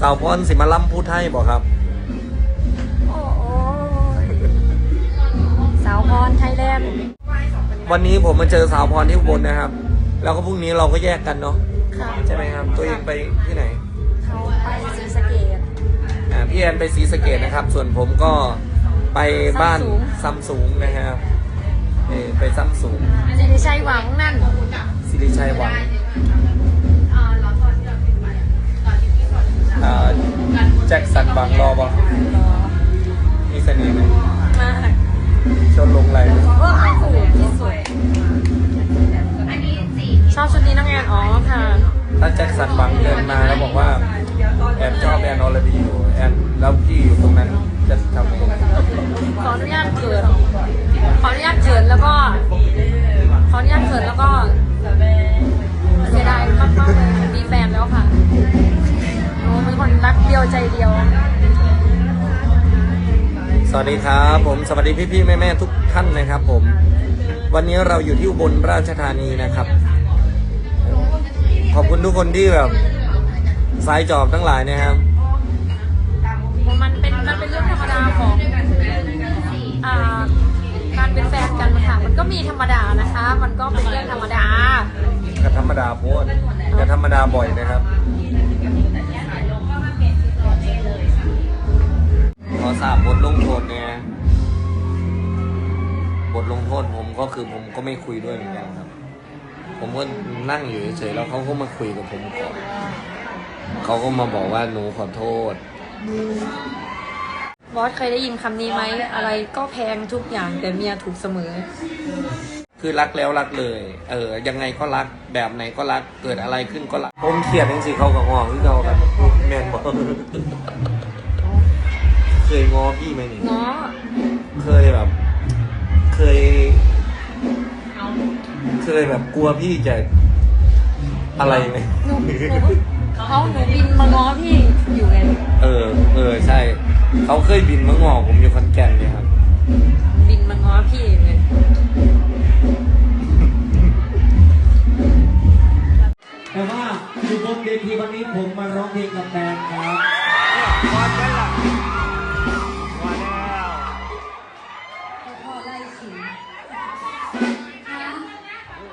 สาวพรสิมาล่ำพูดไทยบอกครับ โอ้โหสาวพรไทยแลนด์วันนี้ผมมาเจอสาวพรที่อุบลนะครับ แล้วก็พรุ่งนี้เราก็แยกกันเนาะครับใช่ไหมครับ ตัวเองไปที่ไหนเขาไปศรีสะเกดอ่าพี่แอนไปศรีสะเกดนะครับ ส่วนผมก็ไปบ้านซัมซุงนะครับเออไปซัมซุงสิริชัยหวังนั่นสิริชัยหวัง อ่าแจ็คสันบังรอบ่มีเสน่ห์ไหมมากชนลงไหลเลยโอ้โหที่สุดชอบชุดนี้น้องแอนอ๋อค่ะ ถ้าแจ็คสันบังเดินมาแล้วบอกว่า แอนชอบแอนอลดีอยู่แอนแล้วพี่อยู่ตรงนั้นจะทำยังไงขออนุญาตเกิดขออนุญาตเกิดแล้วก็ขออนุญาตเกิดแล้วก็เสียดายมากๆเลยมีแฟนแล้วค่ะ ยวใจเดียว สวัสดีครับผมสวัสดีพี่ๆแม่ๆทุกท่านนะครับ ผม วันนี้เราอยู่ที่อุบลราชธานีนะครับ ขอบคุณทุกคนที่แบบสายจอบทั้งหลายนะครับ มันเป็นมันเป็นเรื่องธรรมดาของอ่าการเป็นแฟนกันค่ะมันก็มีธรรมดานะคะ มันก็เป็นเรื่องธรรมดาก็ธรรมดาโพดอย่าธรรมดาบ่อยนะครับ ทราบบทลงโทษเนี่ยบทลงโทษผมก็คือผมก็ไม่คุยด้วยเหมือนกันครับ ผมก็นั่งอยู่เฉยๆแล้วเขาก็มาคุยกับผมก่อนเขาก็มาบอกว่าหนูขอโทษ บอสเคยได้ยินคำนี้ไหม อะไรก็แพงทุกอย่างแต่เมียถูกเสมอ คือรักแล้วรักเลย เออ ยังไงก็รักแบบไหนก็รักเกิดอะไรขึ้นก็รัก ผมเขียนจริงๆเขากับงอคือเขากันแมนบอก เคยงอพี่ไหมนี่เนาะเคยแบบ เคยเคยแบบกลัวพี่จะอะไรไหมหนูหนูเขาหนูบินมาง้อพี่อยู่ไงเออ เออใช่ เขาเคยบินมางอผมอยู่คอนแก่นเนี่ยครับ บินมา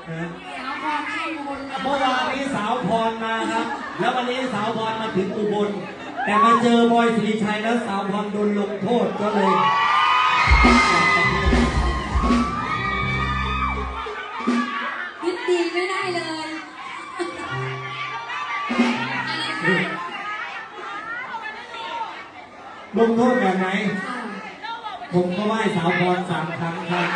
เมื่อวานนี้สาวพรมาครับ แล้ววันนี้สาวพรมาถึงอุบล แต่มาเจอบอยสิริชัยแล้วสาวพรโดนลงโทษก็เลยยึดตีนไม่ได้เลยลงโทษแบบไหน ผมก็ไหว้สาวพรสามครั้งครับ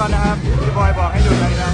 ก่อนนะครับพี่บอยบอกให้หยุดเลยนะ